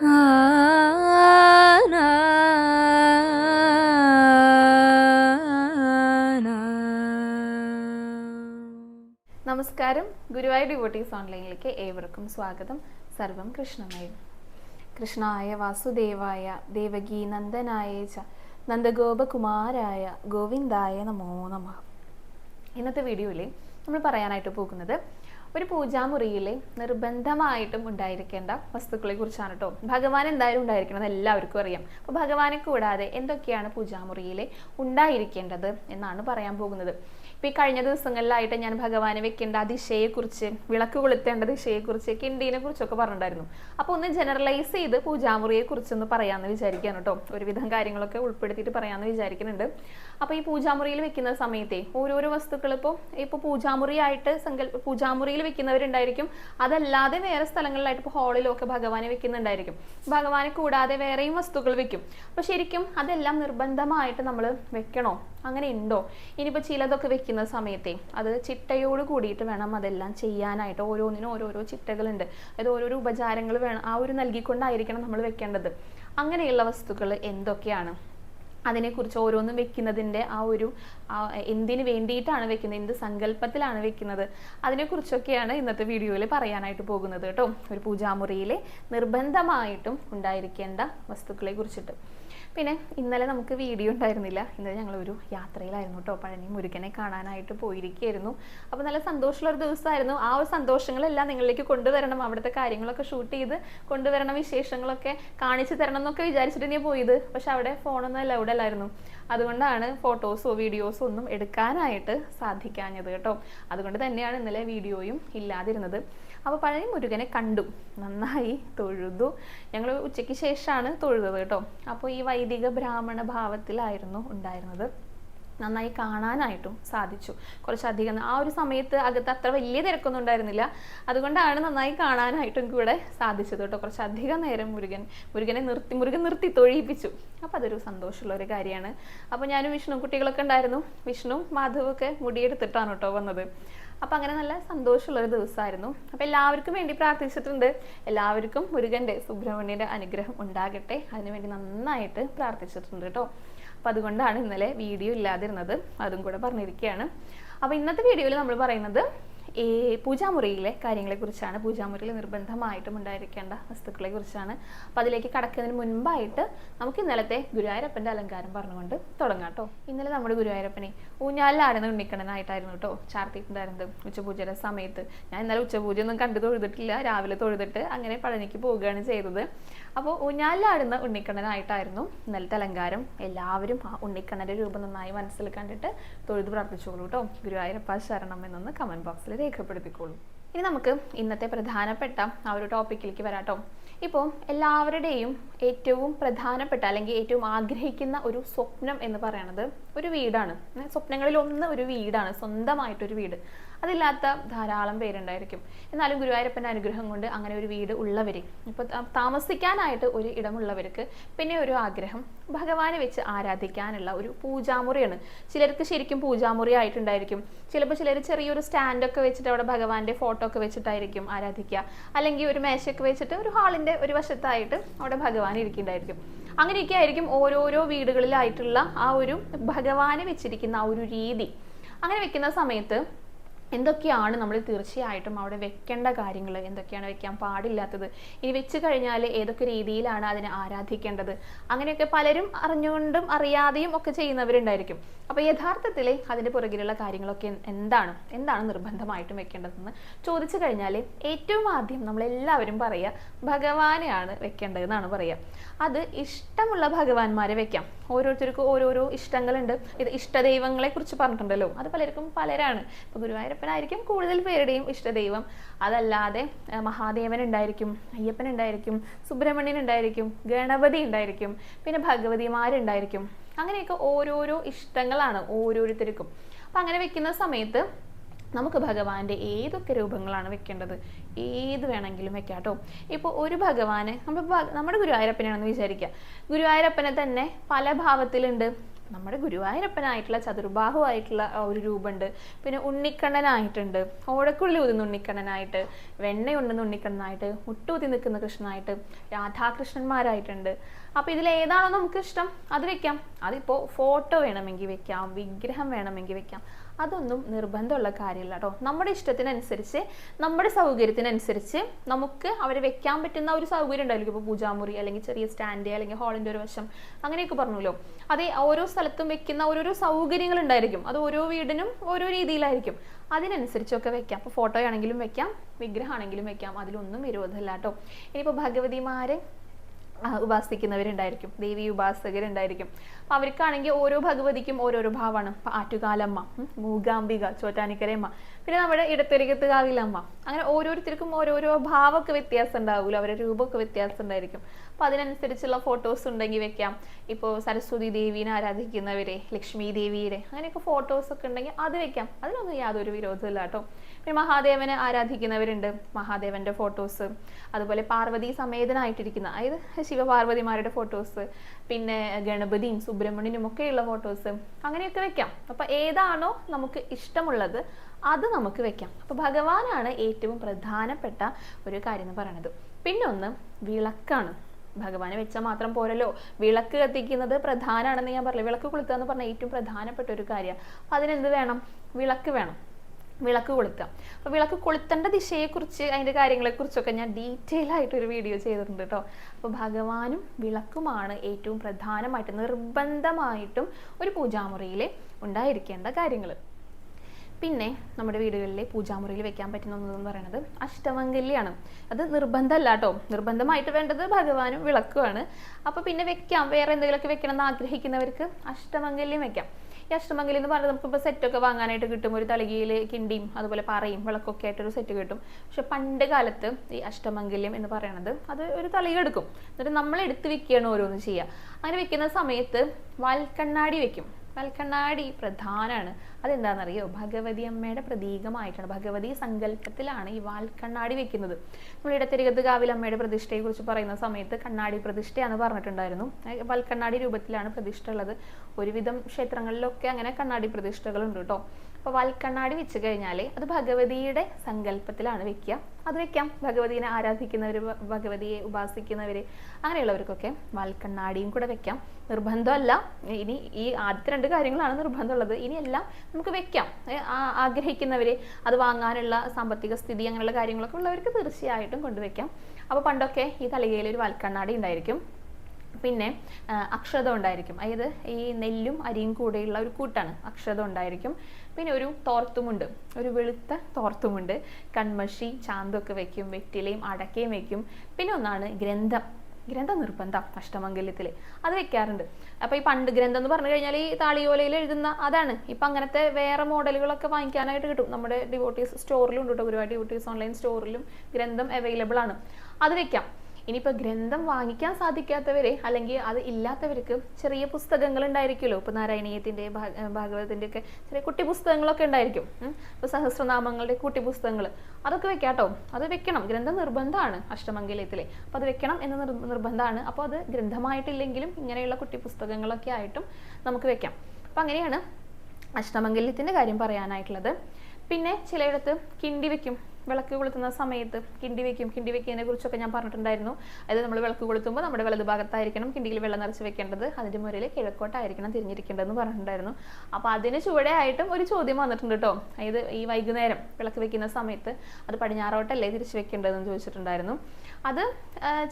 നമസ്കാരം. ഗുരുവായൂർ ഡിവോട്ടീസ് ഓൺലൈനിലേക്ക് ഏവർക്കും സ്വാഗതം. സർവം കൃഷ്ണമയം. കൃഷ്ണായ വാസുദേവായ ദേവകീ നന്ദനായ ച നന്ദഗോപകുമാരായ ഗോവിന്ദായ നമോ നമ. ഇന്നത്തെ വീഡിയോയിൽ നമ്മൾ പറയാനായിട്ട് പോകുന്നത് ഒരു പൂജാമുറിയിൽ നിർബന്ധമായിട്ടും ഉണ്ടായിരിക്കേണ്ട വസ്തുക്കളെ കുറിച്ചാണ് കേട്ടോ ഭഗവാൻ എന്തായാലും ഉണ്ടായിരിക്കണം എല്ലാവർക്കും അറിയാം. അപ്പോൾ ഭഗവാനെ കൂടാതെ എന്തൊക്കെയാണ് പൂജാമുറിയിൽ ഉണ്ടായിരിക്കേണ്ടത് എന്നാണ് പറയാൻ പോകുന്നത്. ഇപ്പം ഈ കഴിഞ്ഞ ദിവസങ്ങളിലായിട്ട് ഞാൻ ഭഗവാനെ വെക്കേണ്ട ആ ദിശയെക്കുറിച്ച് വിളക്ക് കൊളുത്തേണ്ട ദിശയെക്കുറിച്ച് കിണ്ടീനെ കുറിച്ചൊക്കെ പറഞ്ഞിട്ടുണ്ടായിരുന്നു. അപ്പോൾ ഒന്ന് ജനറലൈസ് ചെയ്ത് പൂജാമുറിയെ കുറിച്ചൊന്ന് പറയാമെന്ന് വിചാരിക്കാൻ കേട്ടോ. ഒരുവിധം കാര്യങ്ങളൊക്കെ ഉൾപ്പെടുത്തിയിട്ട് പറയാമെന്ന് വിചാരിക്കുന്നുണ്ട്. അപ്പോൾ ഈ പൂജാമുറിയിൽ വെക്കുന്ന സമയത്തെ ഓരോരോ വസ്തുക്കൾ ഇപ്പോൾ ഇപ്പോൾ പൂജാമുറിയായിട്ട് സങ്കല്പ പൂജാമുറിയിൽ വെക്കുന്നവരുണ്ടായിരിക്കും. അതല്ലാതെ വേറെ സ്ഥലങ്ങളിലായിട്ട് ഇപ്പോൾ ഹാളിലൊക്കെ ഭഗവാനെ വെക്കുന്നുണ്ടായിരിക്കും. ഭഗവാനെ കൂടാതെ വേറെയും വസ്തുക്കൾ വെക്കും. അപ്പോൾ ശരിക്കും അതെല്ലാം നിർബന്ധമായിട്ട് നമ്മൾ വെക്കണോ? അങ്ങനെ ഉണ്ടോ? ഇനിയിപ്പോൾ ചിലതൊക്കെ വെക്കുന്ന സമയത്തെ അത് ചിട്ടയോട് കൂടിയിട്ട് വേണം അതെല്ലാം ചെയ്യാനായിട്ട്. ഓരോന്നിനും ഓരോരോ ചിട്ടകളുണ്ട്. അതായത് ഓരോരോ ഉപചാരങ്ങൾ വേണം ആ ഒരു നൽകിക്കൊണ്ടായിരിക്കണം നമ്മൾ വെക്കേണ്ടത്. അങ്ങനെയുള്ള വസ്തുക്കൾ എന്തൊക്കെയാണ്? അതിനെക്കുറിച്ച് ഓരോന്നും വെക്കുന്നതിന്റെ ആ ഒരു എന്തിനു വേണ്ടിയിട്ടാണ് വെക്കുന്നത്? എന്ത് സങ്കല്പത്തിലാണ് വെക്കുന്നത്? അതിനെക്കുറിച്ചൊക്കെയാണ് ഇന്നത്തെ വീഡിയോയിൽ പറയാനായിട്ട് പോകുന്നത് കേട്ടോ. ഒരു പൂജാമുറിയിലെ നിർബന്ധമായിട്ടും ഉണ്ടായിരിക്കേണ്ട വസ്തുക്കളെ കുറിച്ചിട്ട് പിന്നെ ഇന്നലെ നമുക്ക് വീഡിയോ ഉണ്ടായിരുന്നില്ല. ഇന്നലെ ഒരു യാത്രയിലായിരുന്നു കേട്ടോ. പഴനി മുരുകനെ കാണാനായിട്ട് പോയിരിക്കുകയായിരുന്നു. അപ്പോൾ നല്ല സന്തോഷമുള്ള ഒരു ദിവസമായിരുന്നു. ആ ഒരു സന്തോഷങ്ങളെല്ലാം നിങ്ങളിലേക്ക് കൊണ്ടുവരണം. അവിടുത്തെ കാര്യങ്ങളൊക്കെ ഷൂട്ട് ചെയ്ത് കൊണ്ടുവരണം. വിശേഷങ്ങളൊക്കെ കാണിച്ചു തരണം എന്നൊക്കെ വിചാരിച്ചിട്ട് ഞാൻ പോയത്. പക്ഷെ അവിടെ ഫോണൊന്നും അലൗഡ് അല്ലായിരുന്നു. അതുകൊണ്ടാണ് ഫോട്ടോസോ വീഡിയോസോ ഒന്നും എടുക്കാനായിട്ട് സാധിക്കാഞ്ഞത് കേട്ടോ. അതുകൊണ്ട് തന്നെയാണ് ഇന്നലെ വീഡിയോയും ഇല്ലാതിരുന്നത്. അപ്പോൾ പഴയ മുരുകനെ കണ്ടു. നന്നായി തൊഴുതു. ഞങ്ങൾ ഉച്ചയ്ക്ക് ശേഷമാണ് തൊഴുതത് കേട്ടോ. അപ്പോൾ ഈ വൈദിക ബ്രാഹ്മണ ഭാവത്തിലായിരുന്നു ഉണ്ടായിരുന്നത്. നന്നായി കാണാനായിട്ടും സാധിച്ചു. കുറച്ചധികം ആ ഒരു സമയത്ത് അകത്ത് അത്ര വലിയ തിരക്കൊന്നും ഉണ്ടായിരുന്നില്ല. അതുകൊണ്ടാണ് നന്നായി കാണാനായിട്ടും കൂടെ സാധിച്ചത് കേട്ടോ. കുറച്ചധികം നേരം മുരുകൻ മുരുകനെ നിർത്തി മുരുകൻ നിർത്തി തൊഴിയിപ്പിച്ചു അപ്പം അതൊരു സന്തോഷമുള്ള ഒരു കാര്യമാണ്. അപ്പോൾ ഞാനും വിഷ്ണു കുട്ടികളൊക്കെ ഉണ്ടായിരുന്നു. വിഷ്ണു മാധവൊക്കെ മുടിയെടുത്തിട്ടാണ് കേട്ടോ വന്നത്. അപ്പം അങ്ങനെ നല്ല സന്തോഷമുള്ള ഒരു ദിവസമായിരുന്നു. അപ്പം എല്ലാവർക്കും വേണ്ടി പ്രാർത്ഥിച്ചിട്ടുണ്ട്. എല്ലാവർക്കും മുരുകന്റെ സുബ്രഹ്മണ്യന്റെ അനുഗ്രഹം ഉണ്ടാകട്ടെ. അതിനുവേണ്ടി നന്നായിട്ട് പ്രാർത്ഥിച്ചിട്ടുണ്ട് കേട്ടോ. അപ്പം അതുകൊണ്ടാണ് ഇന്നലെ വീഡിയോ ഇല്ലാതിരുന്നത്. അതും കൂടെ പറഞ്ഞിരിക്കുകയാണ് അപ്പോൾ ഇന്നത്തെ വീഡിയോയിൽ നമ്മൾ പറയുന്നത് ഈ പൂജാമുറിയിലെ കാര്യങ്ങളെക്കുറിച്ചാണ് പൂജാമുറിയിൽ നിർബന്ധമായിട്ടും ഉണ്ടായിരിക്കേണ്ട വസ്തുക്കളെ കുറിച്ചാണ് അപ്പോൾ അതിലേക്ക് കടക്കുന്നതിന് മുൻപായിട്ട് നമുക്ക് ഇന്നലത്തെ ഗുരുവായൂരപ്പന്റെ അലങ്കാരം പറഞ്ഞുകൊണ്ട് തുടങ്ങാം കേട്ടോ. ഇന്നലെ നമ്മുടെ ഗുരുവായൂരപ്പനെ ഊഞ്ഞാലിലാടുന്ന ഉണ്ണിക്കണ്ണനായിട്ടായിരുന്നു കേട്ടോ ചാർത്തിയിട്ടുണ്ടായിരുന്നത് ഉച്ചപൂജയുടെ സമയത്ത്. ഞാൻ ഇന്നലെ ഉച്ചപൂജ ഒന്നും കണ്ടു തൊഴുതിട്ടില്ല രാവിലെ തൊഴുതിട്ട് അങ്ങനെ പഴനിക്ക് പോവുകയാണ് ചെയ്തത്. അപ്പോൾ ഊഞ്ഞാലിലാടുന്ന ഉണ്ണിക്കണ്ണനായിട്ടായിരുന്നു ഇന്നലത്തെ അലങ്കാരം. എല്ലാവരും ആ ഉണ്ണിക്കണ്ണന്റെ രൂപം നന്നായി മനസ്സിൽ കണ്ടിട്ട് തൊഴുത് പ്രാർത്ഥിച്ചോളൂ കേട്ടോ. ഗുരുവായൂരപ്പ ശരണം എന്നൊന്ന് കമന്റ് ബോക്സിൽ രേഖപ്പെടുത്തിക്കോളൂ. ഇനി നമുക്ക് ഇന്നത്തെ പ്രധാനപ്പെട്ട ആ ഒരു ടോപ്പിക്കിലേക്ക് വരാട്ടോ. ഇപ്പോൾ എല്ലാവരുടെയും ഏറ്റവും പ്രധാനപ്പെട്ട അല്ലെങ്കിൽ ഏറ്റവും ആഗ്രഹിക്കുന്ന ഒരു സ്വപ്നം എന്ന് പറയുന്നത് ഒരു വീടാണ്. സ്വപ്നങ്ങളിൽ ഒന്ന് ഒരു വീടാണ് സ്വന്തമായിട്ടൊരു വീട്. അതില്ലാത്ത ധാരാളം പേരുണ്ടായിരിക്കും. എന്നാലും ഗുരുവായൂരപ്പന്റെ അനുഗ്രഹം കൊണ്ട് അങ്ങനെ ഒരു വീട് ഉള്ളവർ ഇപ്പോൾ താമസിക്കാനായിട്ട് ഒരു ഇടമുള്ളവർക്ക് പിന്നെ ഒരു ആഗ്രഹം ഭഗവാനെ വെച്ച് ആരാധിക്കാനുള്ള ഒരു പൂജാമുറിയാണ്. ചിലർക്ക് ശരിക്കും പൂജാമുറി ആയിട്ടുണ്ടായിരിക്കും. ചിലപ്പോൾ ചിലർ ചെറിയൊരു സ്റ്റാൻഡൊക്കെ വെച്ചിട്ട് അവിടെ ഭഗവാന്റെ ഫോട്ടോ ഒക്കെ വെച്ചിട്ടായിരിക്കും ആരാധിക്കുക. അല്ലെങ്കിൽ ഒരു മേശയൊക്കെ വെച്ചിട്ട് ഒരു ഹാളിന്റെ ഒരു വശത്തായിട്ട് അവിടെ ഭഗവാൻ ഇരിക്കുന്നുണ്ടായിരിക്കും. അങ്ങനെയൊക്കെ ആയിരിക്കും ഓരോരോ വീടുകളിലായിട്ടുള്ള ആ ഒരു ഭഗവാനെ വെച്ചിരിക്കുന്ന ആ ഒരു രീതി. അങ്ങനെ വെക്കുന്ന സമയത്ത് എന്തൊക്കെയാണ് നമ്മൾ തീർച്ചയായിട്ടും അവിടെ വെക്കേണ്ട കാര്യങ്ങൾ? എന്തൊക്കെയാണ് വെക്കാൻ പാടില്ലാത്തത്? ഇനി വെച്ച് കഴിഞ്ഞാൽ ഏതൊക്കെ രീതിയിലാണ് അതിനെ ആരാധിക്കേണ്ടത്? അങ്ങനെയൊക്കെ പലരും അറിഞ്ഞുകൊണ്ടും അറിയാതെയും ഒക്കെ ചെയ്യുന്നവരുണ്ടായിരിക്കും. അപ്പോൾ യഥാർത്ഥത്തിൽ അതിന്റെ പുറകിലുള്ള കാര്യങ്ങളൊക്കെ എന്താണ്? എന്താണ് നിർബന്ധമായിട്ടും വെക്കേണ്ടതെന്ന് ചോദിച്ചു കഴിഞ്ഞാൽ ഏറ്റവും ആദ്യം നമ്മളെല്ലാവരും പറയുക ഭഗവാനെയാണ് വെക്കേണ്ടതെന്നാണ് പറയുക അത് ഇഷ്ടമുള്ള ഭഗവാന്മാരെ വെക്കാം. ഓരോരുത്തർക്കും ഓരോരോ ഇഷ്ടങ്ങളുണ്ട്. ഇത് ഇഷ്ടദൈവങ്ങളെ കുറിച്ച് പറഞ്ഞിട്ടുണ്ടല്ലോ. അത് പലർക്കും പലരാണ്. ഇപ്പോൾ ഗുരുവായൂരപ്പനായിരിക്കും കൂടുതൽ പേരുടെയും ഇഷ്ടദൈവം. അതല്ലാതെ മഹാദേവൻ ഉണ്ടായിരിക്കും അയ്യപ്പൻ ഉണ്ടായിരിക്കും സുബ്രഹ്മണ്യൻ ഉണ്ടായിരിക്കും ഗണപതി ഉണ്ടായിരിക്കും പിന്നെ ഭഗവതിമാരുണ്ടായിരിക്കും. അങ്ങനെയൊക്കെ ഓരോരോ ഇഷ്ടങ്ങളാണ് ഓരോരുത്തർക്കും. അപ്പം അങ്ങനെ വെക്കുന്ന സമയത്ത് നമുക്ക് ഭഗവാന്റെ ഏതൊക്കെ രൂപങ്ങളാണ് വെക്കേണ്ടത്? ഏത് വേണമെങ്കിലും വെക്കാം കേട്ടോ ഇപ്പോൾ ഒരു ഭഗവാനെ നമ്മൾ നമ്മുടെ ഗുരുവായൂരപ്പനാണെന്ന് വിചാരിക്കുക ഗുരുവായൂരപ്പനെ തന്നെ പല ഭാവത്തിലുണ്ട്. നമ്മുടെ ഗുരുവായൂരപ്പനായിട്ടുള്ള ചതുർബാഹുവായിട്ടുള്ള ഒരു രൂപമുണ്ട്. പിന്നെ ഉണ്ണിക്കണ്ണനായിട്ടുണ്ട്. ഓടക്കുള്ളി ഊതുന്ന ഉണ്ണിക്കണ്ണനായിട്ട് വെണ്ണയുണ്ടെന്ന് ഉണ്ണിക്കണ്ണനായിട്ട് മുട്ടൂതി നിൽക്കുന്ന കൃഷ്ണനായിട്ട് രാധാകൃഷ്ണന്മാരായിട്ടുണ്ട്. അപ്പോൾ ഏതാണോ നമുക്ക് ഇഷ്ടം? അത് വെക്കാം. അതിപ്പോൾ ഫോട്ടോ വേണമെങ്കിൽ വെക്കാം. വിഗ്രഹം വേണമെങ്കിൽ വെക്കാം. അതൊന്നും നിർബന്ധമുള്ള കാര്യമില്ല കേട്ടോ നമ്മുടെ ഇഷ്ടത്തിനനുസരിച്ച് നമ്മുടെ സൗകര്യത്തിനനുസരിച്ച് നമുക്ക് അവരെ വെക്കാൻ പറ്റുന്ന ഒരു സൗകര്യം ഉണ്ടായിരിക്കും ഇപ്പോൾ പൂജാമുറി അല്ലെങ്കിൽ ചെറിയ സ്റ്റാൻഡ് അല്ലെങ്കിൽ ഹാളിന്റെ ഒരു വശം അങ്ങനെയൊക്കെ പറഞ്ഞല്ലോ. അതേ ഓരോ സ്ഥലത്തും വെക്കുന്ന ഓരോരോ സൗകര്യങ്ങൾ ഉണ്ടായിരിക്കും. അത് ഓരോ വീടിനും ഓരോ രീതിയിലായിരിക്കും. അതിനനുസരിച്ചൊക്കെ വെക്കാം. അപ്പോൾ ഫോട്ടോയാണെങ്കിലും വെക്കാം വിഗ്രഹമാണെങ്കിലും വെക്കാം. അതിലൊന്നും വിരോധമില്ല കേട്ടോ ഇനിയിപ്പോൾ ഭഗവതിമാരെ ഉപാസിക്കുന്നവരുണ്ടായിരിക്കും. ദേവി ഉപാസകരുണ്ടായിരിക്കും. അപ്പം അവർക്കാണെങ്കിൽ ഓരോ ഭഗവതിക്കും ഓരോരോ ഭാവമാണ്. ആറ്റുകാലമ്മ മൂകാംബിക ചോറ്റാനിക്കരയമ്മ. പിന്നെ നമ്മുടെ ഇടത്തിരികത്ത് കാവിലമ്മ അങ്ങനെ ഓരോരുത്തർക്കും ഓരോരോ ഭാവമൊക്കെ വ്യത്യാസം ഉണ്ടാവില്ല അവരുടെ രൂപമൊക്കെ വ്യത്യാസം ഉണ്ടായിരിക്കും. അപ്പൊ അതിനനുസരിച്ചുള്ള ഫോട്ടോസ് ഉണ്ടെങ്കിൽ വെക്കാം. ഇപ്പോൾ സരസ്വതി ദേവീനെ ആരാധിക്കുന്നവരെ ലക്ഷ്മി ദേവിയുടെ അങ്ങനെയൊക്കെ ഫോട്ടോസ് ഒക്കെ ഉണ്ടെങ്കിൽ അത് വെക്കാം. അതിനൊന്നും യാതൊരു വിരോധമില്ല കേട്ടോ. പിന്നെ മഹാദേവനെ ആരാധിക്കുന്നവരുണ്ട്. മഹാദേവന്റെ ഫോട്ടോസ് അതുപോലെ പാർവതി സമേതനായിട്ടിരിക്കുന്ന അതായത് ശിവപാർവതിമാരുടെ ഫോട്ടോസ് പിന്നെ ഗണപതിയും സുബ്രഹ്മണ്യനും ഒക്കെയുള്ള ഫോട്ടോസ് അങ്ങനെയൊക്കെ വെക്കാം. അപ്പൊ ഏതാണോ നമുക്ക് ഇഷ്ടമുള്ളത് അത് നമുക്ക് വെക്കാം. അപ്പോൾ ഭഗവാനാണ് ഏറ്റവും പ്രധാനപ്പെട്ട ഒരു കാര്യം എന്ന് പറയുന്നത് പിന്നെ ഒന്ന് വിളക്കാണ്. ഭഗവാനെ വെച്ചാൽ മാത്രം പോരല്ലോ. വിളക്ക് കത്തിക്കുന്നത് പ്രധാനമാണെന്ന് ഞാൻ പറഞ്ഞു വിളക്ക് കൊളുത്തുക എന്ന് പറഞ്ഞാൽ ഏറ്റവും പ്രധാനപ്പെട്ട ഒരു കാര്യമാണ് അപ്പം അതിനെന്ത് വേണം? വിളക്ക് വേണം. വിളക്ക് കൊളുത്തുക. അപ്പോൾ വിളക്ക് കൊളുത്തേണ്ട ദിശയെക്കുറിച്ച് അതിന്റെ കാര്യങ്ങളെക്കുറിച്ചൊക്കെ ഞാൻ ഡീറ്റെയിൽ ആയിട്ട് ഒരു വീഡിയോ ചെയ്തിട്ടുണ്ട് കേട്ടോ. അപ്പോൾ ഭഗവാനും വിളക്കുമാണ് ഏറ്റവും പ്രധാനമായിട്ട് നിർബന്ധമായിട്ടും ഒരു പൂജാമുറിയിൽ ഉണ്ടായിരിക്കേണ്ട കാര്യങ്ങൾ പിന്നെ നമ്മുടെ വീടുകളിലെ പൂജാമുറിയിൽ വെക്കാൻ പറ്റുന്ന ഒന്നെന്ന് പറയുന്നത് അഷ്ടമംഗല്യാണ്. അത് നിർബന്ധമല്ല കേട്ടോ. നിർബന്ധമായിട്ട് വേണ്ടത് ഭഗവാനും വിളക്കുമാണ്. അപ്പോൾ പിന്നെ വെക്കാം. വേറെ എന്തെങ്കിലുമൊക്കെ വെക്കണം എന്ന് ആഗ്രഹിക്കുന്നവർക്ക് അഷ്ടമംഗല്യം വെക്കാം. ഈ അഷ്ടമംഗല്യം എന്ന് പറഞ്ഞാൽ നമുക്കിപ്പോൾ സെറ്റൊക്കെ വാങ്ങാനായിട്ട് കിട്ടും. ഒരു തളികയിൽ കിണ്ടിയും അതുപോലെ പറയും വിളക്കൊക്കെ ആയിട്ടൊരു സെറ്റ് കിട്ടും. പക്ഷെ പണ്ട് കാലത്ത് ഈ അഷ്ടമംഗല്യം എന്ന് പറയുന്നത് അത് ഒരു തളിക എടുക്കും. എന്നിട്ട് നമ്മൾ എടുത്ത് വെക്കുകയാണ് ഓരോന്ന് ചെയ്യുക. അങ്ങനെ വെക്കുന്ന സമയത്ത് വാൽക്കണ്ണാടി വെക്കും. വാൽക്കണ്ണാടി പ്രധാനമാണ് അതെന്താണെന്നറിയോ? ഭഗവതി അമ്മയുടെ പ്രതീകമായിട്ടാണ്. ഭഗവതി സങ്കല്പത്തിലാണ് ഈ വാൽക്കണ്ണാടി വെക്കുന്നത്. നമ്മൾ ഇടത്തിരികത്ത് കാവിൽ അമ്മയുടെ പ്രതിഷ്ഠയെ കുറിച്ച് പറയുന്ന സമയത്ത് കണ്ണാടി പ്രതിഷ്ഠയാണ് പറഞ്ഞിട്ടുണ്ടായിരുന്നു. വാൽക്കണ്ണാടി രൂപത്തിലാണ് പ്രതിഷ്ഠ ഉള്ളത് ഒരുവിധം ക്ഷേത്രങ്ങളിലൊക്കെ അങ്ങനെ കണ്ണാടി പ്രതിഷ്ഠകളുണ്ട് കേട്ടോ. അപ്പോൾ വൽക്കണ്ണാടി വെച്ച് കഴിഞ്ഞാൽ അത് ഭഗവതിയുടെ സങ്കല്പത്തിലാണ് വെക്കുക. അത് വെക്കാം. ഭഗവതിനെ ആരാധിക്കുന്നവർ ഭഗവതിയെ ഉപാസിക്കുന്നവർ അങ്ങനെയുള്ളവർക്കൊക്കെ വൽക്കണ്ണാടിയും കൂടെ വെക്കാം. നിർബന്ധമല്ല. ഇനി ഈ ആദ്യത്തെ രണ്ട് കാര്യങ്ങളാണ് നിർബന്ധമുള്ളത്. ഇനിയെല്ലാം നമുക്ക് വെക്കാം. ആഗ്രഹിക്കുന്നവർ അത് വാങ്ങാനുള്ള സാമ്പത്തിക സ്ഥിതി അങ്ങനെയുള്ള കാര്യങ്ങളൊക്കെ ഉള്ളവർക്ക് തീർച്ചയായിട്ടും കൊണ്ടുവയ്ക്കാം അപ്പോൾ പണ്ടൊക്കെ ഈ തലകയിൽ ഒരു വൽക്കണ്ണാടി ഉണ്ടായിരിക്കും. പിന്നെ അക്ഷത ഉണ്ടായിരിക്കും. അതായത് ഈ നെല്ലും അരിയും കൂടെയുള്ള ഒരു കൂട്ടാണ് അക്ഷത ഉണ്ടായിരിക്കും. പിന്നെ ഒരു തോർത്തുമുണ്ട്. ഒരു വെളുത്ത തോർത്തുമുണ്ട്. കൺമഷി ചാന്തൊക്കെ വെക്കും വെറ്റിലയും അടക്കയും വെക്കും. പിന്നെ ഒന്നാണ് ഗ്രന്ഥം. ഗ്രന്ഥ നിർബന്ധം അഷ്ടമംഗല്യത്തിൽ അത് വെക്കാറുണ്ട്. അപ്പോൾ ഈ പണ്ട് ഗ്രന്ഥം എന്ന് പറഞ്ഞു കഴിഞ്ഞാൽ ഈ താളിയോലയിൽ എഴുതുന്ന അതാണ്. ഇപ്പം അങ്ങനത്തെ വേറെ മോഡലുകളൊക്കെ വാങ്ങിക്കാനായിട്ട് കിട്ടും. നമ്മുടെ ഡിവോട്ടീസ് സ്റ്റോറിലും ഉണ്ട് കേട്ടോ. ഒരുപാട് ഡിവോട്ടീസ് ഓൺലൈൻ സ്റ്റോറിലും ഗ്രന്ഥം അവൈലബിൾ ആണ്. അത് വെക്കാം. ഇനിയിപ്പോൾ ഗ്രന്ഥം വാങ്ങിക്കാൻ സാധിക്കാത്തവരെ അല്ലെങ്കിൽ അത് ഇല്ലാത്തവർക്ക് ചെറിയ പുസ്തകങ്ങൾ ഉണ്ടായിരിക്കുമല്ലോ ഇപ്പോൾ നാരായണീയത്തിന്റെ ഭാഗവതത്തിന്റെ ഒക്കെ ചെറിയ കുട്ടി പുസ്തകങ്ങളൊക്കെ ഉണ്ടായിരിക്കും. ഇപ്പോൾ സഹസ്രനാമങ്ങളുടെ കുട്ടി പുസ്തകങ്ങൾ അതൊക്കെ വെക്കാട്ടോ. അത് വെക്കണം. ഗ്രന്ഥം നിർബന്ധമാണ് അഷ്ടമംഗല്യത്തിലെ. അപ്പോൾ അത് വെക്കണം എന്ന് നിർ നിർബന്ധമാണ്. അപ്പോൾ അത് ഗ്രന്ഥമായിട്ടില്ലെങ്കിലും ഇങ്ങനെയുള്ള കുട്ടി പുസ്തകങ്ങളൊക്കെ ആയിട്ടും നമുക്ക് വെക്കാം. അപ്പോൾ അങ്ങനെയാണ് അഷ്ടമംഗല്യത്തിന്റെ കാര്യം പറയാനായിട്ടുള്ളത്. പിന്നെ ചിലയിടത്ത് കിണ്ടി വെക്കും. വിളക്ക് കൊളുത്തുന്ന സമയത്ത് കിണ്ടി വെക്കും. കിണ്ടി വെക്കുന്നതിനെ കുറിച്ചൊക്കെ ഞാൻ പറഞ്ഞിട്ടുണ്ടായിരുന്നു. അതായത് നമ്മൾ വിളക്ക് കൊളുത്തുമ്പോൾ നമ്മുടെ വലതു ഭാഗത്തായിരിക്കണം കിണ്ടിയിൽ വെള്ളം നിറച്ച് വെക്കേണ്ടത്. അതിന്റെ മുരയിൽ കിഴക്കോട്ടായിരിക്കണം തിരിഞ്ഞിരിക്കേണ്ടതെന്ന് പറഞ്ഞിട്ടുണ്ടായിരുന്നു. അപ്പോൾ അതിന് ചുവടെയായിട്ടും ഒരു ചോദ്യം വന്നിട്ടുണ്ട് കേട്ടോ. അതായത് ഈ വൈകുന്നേരം വിളക്ക് വെക്കുന്ന സമയത്ത് അത് പടിഞ്ഞാറോട്ടല്ലേ തിരിച്ച് വെക്കേണ്ടതെന്ന് ചോദിച്ചിട്ടുണ്ടായിരുന്നു. അത്